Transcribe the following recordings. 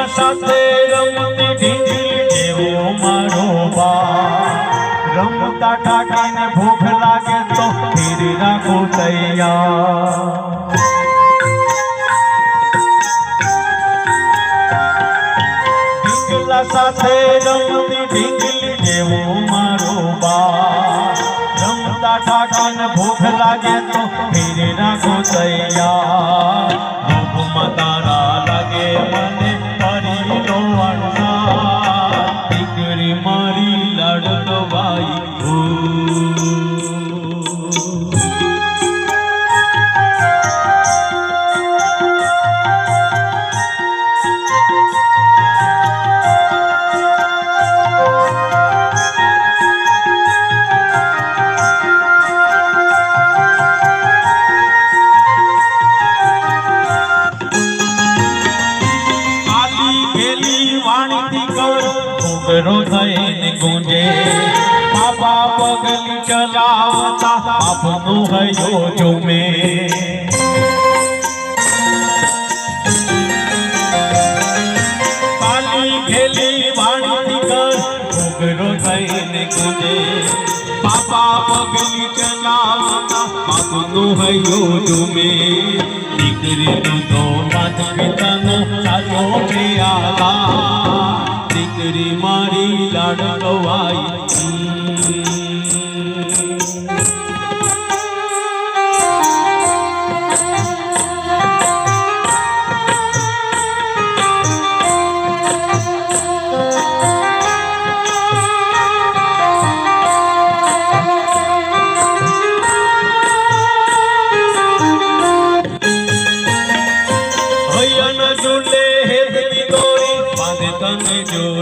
ઢીંગલા સાથે રમતી ઢીંગલી જેવો મારો બા રમતા ટાટીને ભૂખ લાગે તો ફેરી રાખો તૈયાર. સાથે રમતી ઢીંગલી જેવો મારો બા રમતા ટાકાને ભૂખ લાગે તો ફેરી રાખો તૈયાર. આલી ગેલી વાણીથી કર ઉગરો થઈને ગુંજે બાબા પગલી ચલાવતા આપનો હયો ચૂમે પાલી ખેલી વાણી કર ઉગરો થઈને કુદે બાબા પગલી ચલાવતા આપનો હયો ચૂમે દીકરીનું તો માત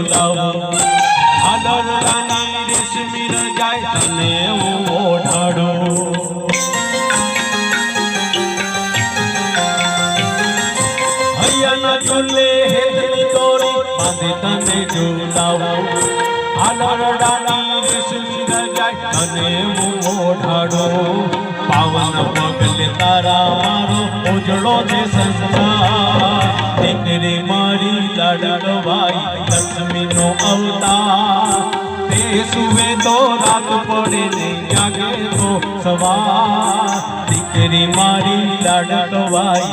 ઝૂલાવું આદર રાની રેશમી રજાય તને હું પાવન પગલે તારા મારો ઉજળો છે સંસાર. દીકરી મારી લાડકવાઈ લક્ષ્મીનો અવતાર. તે સુવે તો રાત પડે ને જાગે તો સવાર. દીકરી મારી લાડકવાઈ